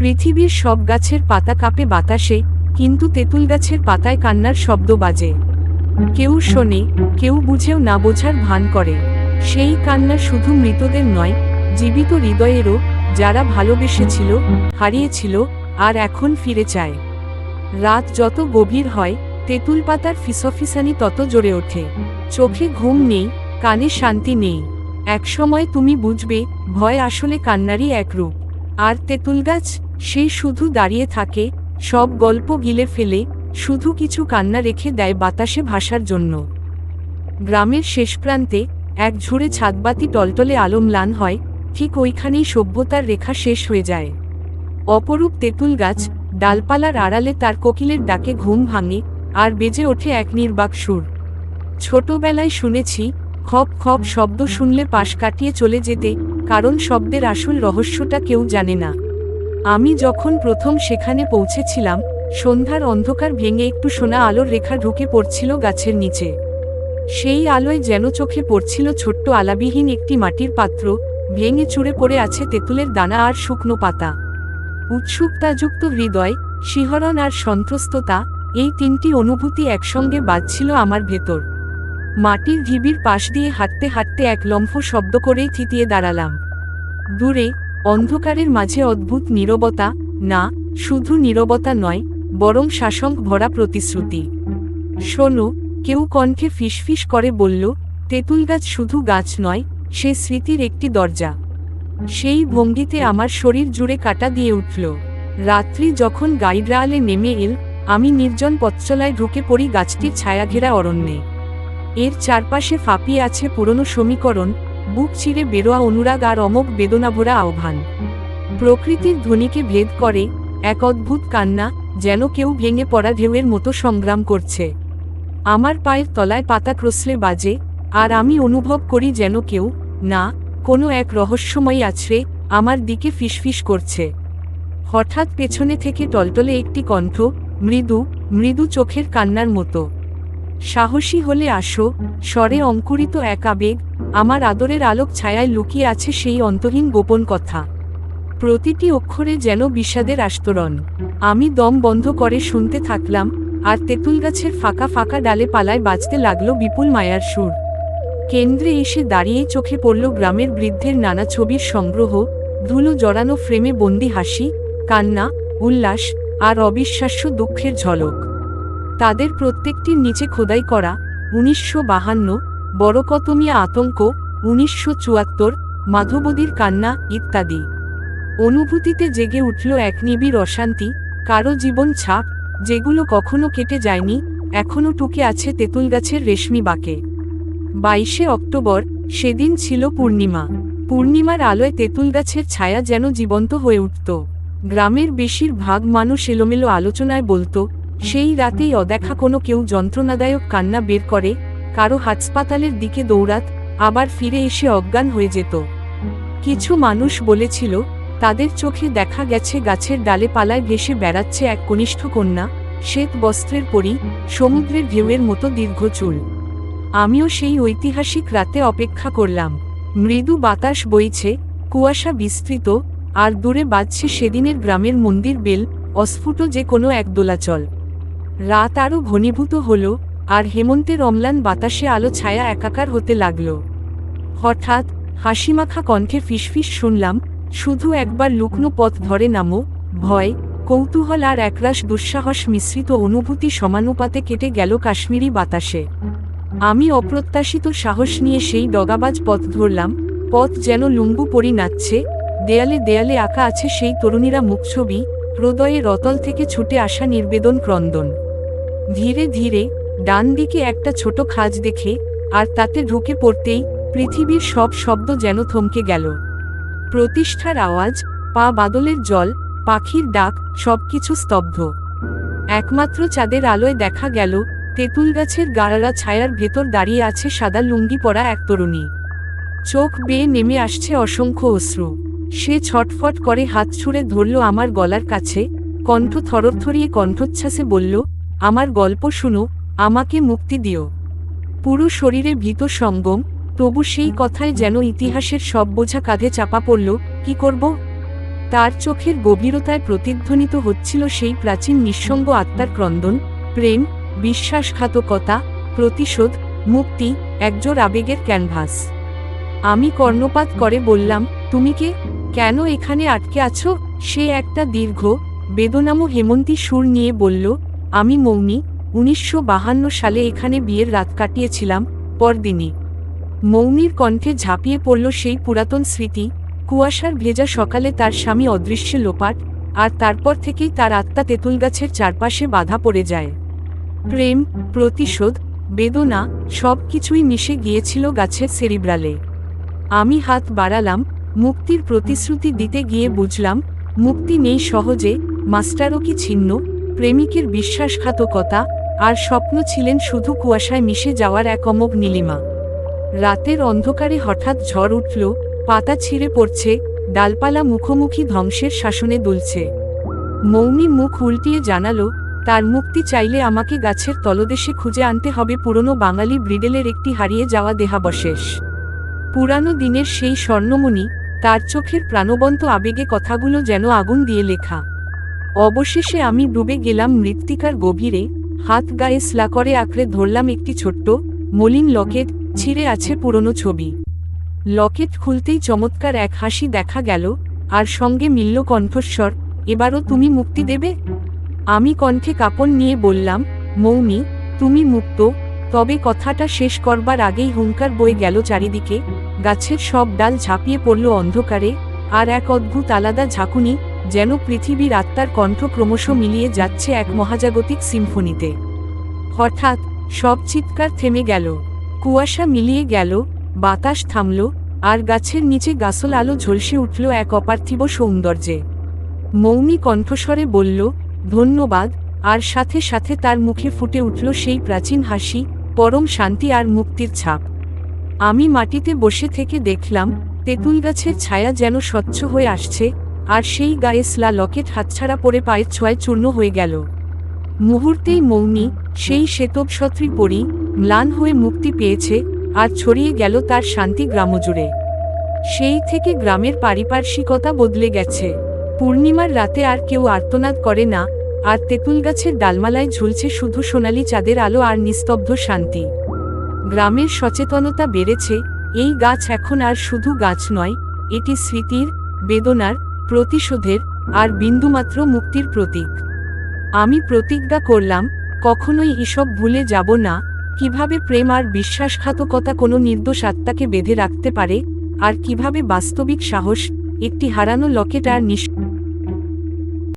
পৃথিবীর সব গাছের পাতা কাঁপে বাতাসে, কিন্তু তেঁতুল গাছের পাতায় কান্নার শব্দ বাজে। কেউ শোনে, কেউ বুঝেও না বোঝার ভান করে। সেই কান্না শুধু মৃতদের নয়, জীবিত হৃদয়েরও, যারা ভালোবেসেছিল, হারিয়েছিল, আর এখন ফিরে চায়। রাত যত গভীর হয়, তেঁতুল পাতার ফিসফিসানি তত জোরে ওঠে। চোখে ঘুম নেই, কানে শান্তি নেই। একসময় তুমি বুঝবে, ভয় আসলে কান্নারই এক রূপ। আর তেঁতুল গাছ সে শুধু দাঁড়িয়ে থাকে, সব গল্প গিলে ফেলে, শুধু কিছু কান্না রেখে দেয় বাতাসে ভাসার জন্য। গ্রামের শেষ প্রান্তে, এক ঝুড়ে ছাদবাতি টলটলে আলো ম্লান হয়, ঠিক ওইখানেই সভ্যতার রেখা শেষ হয়ে যায়। অপরূপ তেঁতুল গাছ, ডালপালার আড়ালে তার কোকিলের ডাকে ঘুম ভাঙে, আর বেজে ওঠে এক নির্বাক সুর। ছোটবেলায় শুনেছি, খপ খপ শব্দ শুনলে পাশ কাটিয়ে চলে যেতে, কারণ শব্দের আসল রহস্যটা কেউ জানে না। আমি যখন প্রথম সেখানে পৌঁছেছিলাম, সন্ধ্যার অন্ধকার ভেঙে একটু সোনা আলোর রেখা ঢুকে পড়ছিল গাছের নিচে। সেই আলোয় যেন চোখে পড়ছিল ছোট্ট আলাবিহীন একটি মাটির পাত্র, ভেঙে চুড়ে পড়ে আছে তেঁতুলের দানা আর শুকনো পাতা। উৎসুকতাযুক্ত হৃদয়, শিহরণ আর সন্ত্রস্ততা, এই তিনটি অনুভূতি একসঙ্গে বাজছিল আমার ভেতর। মাটির ঢিবির পাশ দিয়ে হাঁটতে হাঁটতে এক লম্ফ শব্দ করেই থিতিয়ে দাঁড়ালাম। দূরে অন্ধকারের মাঝে অদ্ভুত নীরবতা, না, শুধু নীরবতা নয়, বরং শাসঙ্ক ভরা প্রতিশ্রুতি। শোনো, কেউ কণ্ঠে ফিসফিস করে বলল, তেঁতুল গাছ শুধু গাছ নয়, সে স্মৃতির একটি দরজা। সেই ভঙ্গিতে আমার শরীর জুড়ে কাটা দিয়ে উঠল। রাত্রি যখন গাইডরালে নেমে এল, আমি নির্জন পথচলায় ঢুকে পড়ি গাছটির ছায়াঘেরা অরণ্যে। এর চারপাশে ফাঁপিয়ে আছে পুরনো সমীকরণ বুক চিরে বেরোয়া অনুরাগ আর অমোক বেদনাভরা আহ্বান। প্রকৃতির ধ্বনিকে ভেদ করে, এক অদ্ভুত কান্না যেন কেউ ভেঙে পড়া ঢেউয়ের মতো সংগ্রাম করছে। আমার পায়ের তলায় পাতা ক্রসলে বাজে, আর আমি অনুভব করি যেন কেউ, না, কোনো এক রহস্যময় আছড়ে আমার দিকে ফিসফিস করছে। হঠাৎ পেছনে থেকে টলটলে একটি কণ্ঠ, মৃদু মৃদু চোখের কান্নার মতো। সাহসী হলে আসো, স্বরে অঙ্কুরিত এক আবেগ, আমার আদরের আলোক ছায়ায় লুকিয়ে আছে সেই অন্তহীন গোপন কথা। প্রতিটি অক্ষরে যেন বিষাদের আস্তরণ। আমি দম বন্ধ করে শুনতে থাকলাম, আর তেঁতুল গাছের ফাঁকা ফাঁকা ডালে পালায় বাজতে লাগল বিপুল মায়ার সুর। কেন্দ্রে এসে দাঁড়িয়ে চোখে পড়ল গ্রামের বৃদ্ধের নানা ছবির সংগ্রহ, ধুলো জড়ানো ফ্রেমে বন্দি হাসি, কান্না, উল্লাস, আর অবিশ্বাস্য দুঃখের ঝলক। তাদের প্রত্যেকটির নিচে খোদাই করা, উনিশশো বাহান্ন বড়কতমিয়া আতঙ্ক, উনিশশো চুয়াত্তর, মাধবদীর কান্না, ইত্যাদি। অনুভূতিতে জেগে উঠল এক নিবিড় অশান্তি, কারও জীবন ছাপ, যেগুলো কখনো কেটে যায়নি এখনও টুকে আছে তেঁতুল গাছের রেশমি বাঁকে। বাইশে অক্টোবর, সেদিন ছিল পূর্ণিমা। পূর্ণিমার আলোয় তেঁতুল গাছের ছায়া যেন জীবন্ত হয়ে উঠত। গ্রামের বেশিরভাগ মানুষ এলোমেলো আলোচনায় বলতো সেই রাতেই অদেখা কোনো কেউ যন্ত্রণাদায়ক কান্না বের করে, কারও হাসপাতালের দিকে দৌড়াত, আবার ফিরে এসে অজ্ঞান হয়ে যেত। কিছু মানুষ বলেছিল, তাদের চোখে দেখা গেছে গাছের ডালে পালায় ভেসে বেড়াচ্ছে এক কনিষ্ঠ কন্যা, শ্বেত বস্ত্রের পরি, সমুদ্রের ঢেউয়ের মতো দীর্ঘ চুল। আমিও সেই ঐতিহাসিক রাতে অপেক্ষা করলাম। মৃদু বাতাস বইছে, কুয়াশা বিস্তৃত, আর দূরে বাজছে সেদিনের গ্রামের মন্দির বেল, অস্ফুট যে কোনো এক দোলাচল রাত আরও ঘনীভূত হল, আর হেমন্তের অম্লান বাতাসে আলো ছায়া একাকার হতে লাগল। হঠাৎ হাসিমাখা কণ্ঠে ফিসফিস শুনলাম, শুধু একবার লুকনো পথ ধরে নামো, ভয়, কৌতূহল আর একরাশ দুঃসাহস মিশ্রিত অনুভূতি সমানুপাতে কেটে গেল কাশ্মীরি বাতাসে। আমি অপ্রত্যাশিত সাহস নিয়ে সেই ডগাবাজ পথ ধরলাম, পথ যেন লুম্বু পরি নাচছে, দেয়ালে দেয়ালে আঁকা আছে সেই তরুণীরা মুখছবি হৃদয়ে রতল থেকে ছুটে আসা নির্বেদন ক্রন্দন ধীরে ধীরে ডান দিকে একটা ছোট খাজ দেখে, আর তাতে ঢুকে পড়তেই পৃথিবীর সব শব্দ যেন থমকে গেল। প্রতিষ্ঠার আওয়াজ, পা বাদলের জল, পাখির ডাক, সবকিছু স্তব্ধ। একমাত্র চাঁদের আলোয় দেখা গেল, তেঁতুল গাছের গাড়ারা ছায়ার ভেতর দাঁড়িয়ে আছে সাদা লুঙ্গি পরা এক তরুণী। চোখ বেয়ে নেমে আসছে অসংখ্য অশ্রু। সে ছটফট করে হাত ছুঁড়ে ধরল আমার গলার কাছে, কণ্ঠ থরথরিয়ে কণ্ঠচ্ছ্বাসে বলল আমার গল্প শুনো, আমাকে মুক্তি দিও। পুরো শরীরে ভীত সঙ্গম, তবু সেই কথায় যেন ইতিহাসের সব বোঝা কাঁধে চাপা পড়ল, কি করব? তার চোখের গভীরতায় প্রতিধ্বনিত হচ্ছিল সেই প্রাচীন নিঃসঙ্গ আত্মার ক্রন্দন, প্রেম, বিশ্বাসঘাতকতা, প্রতিশোধ, মুক্তি একজোর আবেগের ক্যানভাস। আমি কর্ণপাত করে বললাম, তুমি কে? কেন এখানে আটকে আছো? সে একটা দীর্ঘ বেদনামো হেমন্তী সুর নিয়ে বলল আমি মৌনি, উনিশশো সালে এখানে বিয়ের রাত কাটিয়েছিলাম, পরদিনই। মৌনির কণ্ঠে ঝাঁপিয়ে পড়ল সেই পুরাতন স্মৃতি, কুয়াশার ভেজা সকালে তার স্বামী অদৃশ্য লোপাট, আর তারপর থেকেই তার আত্মা তেঁতুল গাছের চারপাশে বাধা পড়ে যায়। প্রেম, প্রতিশোধ, বেদনা, সব কিছুই মিশে গিয়েছিল গাছের সেরিব্রালে। আমি হাত বাড়ালাম, মুক্তির প্রতিশ্রুতি দিতে গিয়ে বুঝলাম, মুক্তি নেই সহজে, মাস্টারও কি ছিন্ন প্রেমিকের বিশ্বাসঘাতকতা আর স্বপ্ন ছিলেন শুধু কুয়াশায় মিশে যাওয়ার এক অমোঘ নীলিমা। রাতের অন্ধকারে হঠাৎ ঝড় উঠল, পাতা ছিঁড়ে পড়ছে, ডালপালা মুখোমুখি ধ্বংসের শাসনে দুলছে। মৌনি মুখ উল্টিয়ে জানালো, তার মুক্তি চাইলে আমাকে গাছের তলদেশে খুঁজে আনতে হবে। পুরনো বাঙালি ব্রিডেলের একটি হারিয়ে যাওয়া দেহাবশেষ। পুরানো দিনের সেই স্বর্ণমণি, তার চোখের প্রাণবন্ত আবেগে কথাগুলো যেন আগুন দিয়ে লেখা। অবশেষে আমি ডুবে গেলাম মৃত্তিকার গভীরে, হাত গায়ে স্লা করে আঁকড়ে ধরলাম একটি ছোট্ট, মলিন লকেট, ছিঁড়ে আছে পুরনো ছবি। লকেট খুলতেই চমৎকার এক হাসি দেখা গেল, আর সঙ্গে মিলল কণ্ঠস্বর, এবারও তুমি মুক্তি দেবে? আমি কণ্ঠে কাপড় নিয়ে বললাম, মৌমি, তুমি মুক্ত, তবে কথাটা শেষ করবার আগেই হুঙ্কার বয়ে গেল চারিদিকে, গাছের সব ডাল ঝাঁপিয়ে পড়ল অন্ধকারে, আর এক অদ্ভুত আলাদা ঝাঁকুনি যেন পৃথিবীর আত্মার কণ্ঠ ক্রমশ মিলিয়ে যাচ্ছে এক মহাজাগতিক সিম্ফনিতে। হঠাৎ, সব চিৎকার থেমে গেল। কুয়াশা মিলিয়ে গেল, বাতাস থামল, আর গাছের নিচে গাছল আলো ঝলসে উঠল এক অপার্থিব সৌন্দর্যে। মৌমি কণ্ঠস্বরে বলল, ধন্যবাদ। আর সাথে সাথে তার মুখে ফুটে উঠল সেই প্রাচীন হাসি, পরম শান্তি আর মুক্তির ছাপ। আমি মাটিতে বসে থেকে দেখলাম, তেঁতুল গাছের ছায়া যেন স্বচ্ছ হয়ে আসছে আর সেই গায়ে স্লা লকেট হাতছাড়া পরে পায়ের ছোঁয়ায় চূর্ণ হয়ে গেল। মুহূর্তেই মৌনি, সেই শ্বেতবসত্রী পরি, ম্লান হয়ে মুক্তি পেয়েছে আর ছড়িয়ে গেল তার শান্তি গ্রামজুড়ে। সেই থেকে গ্রামের পারিপার্শ্বিকতা বদলে গেছে। পূর্ণিমার রাতে আর কেউ আর্তনাদ করে না, আর তেঁতুল গাছের ডালমালায় ঝুলছে শুধু সোনালি চাঁদের আলো আর নিস্তব্ধ শান্তি। গ্রামের সচেতনতা বেড়েছে, এই গাছ এখন আর শুধু গাছ নয়, এটি স্মৃতির, বেদনার প্রতিশোধের আর বিন্দুমাত্র মুক্তির প্রতীক। আমি প্রতিজ্ঞা করলাম, কখনোই এসব ভুলে যাব না, কীভাবে প্রেম আর বিশ্বাসঘাতকতা কোনো নির্দোষ আত্মাকে বেঁধে রাখতে পারে, আর কীভাবে বাস্তবিক সাহস, একটি হারানো লকেট আর নিষ্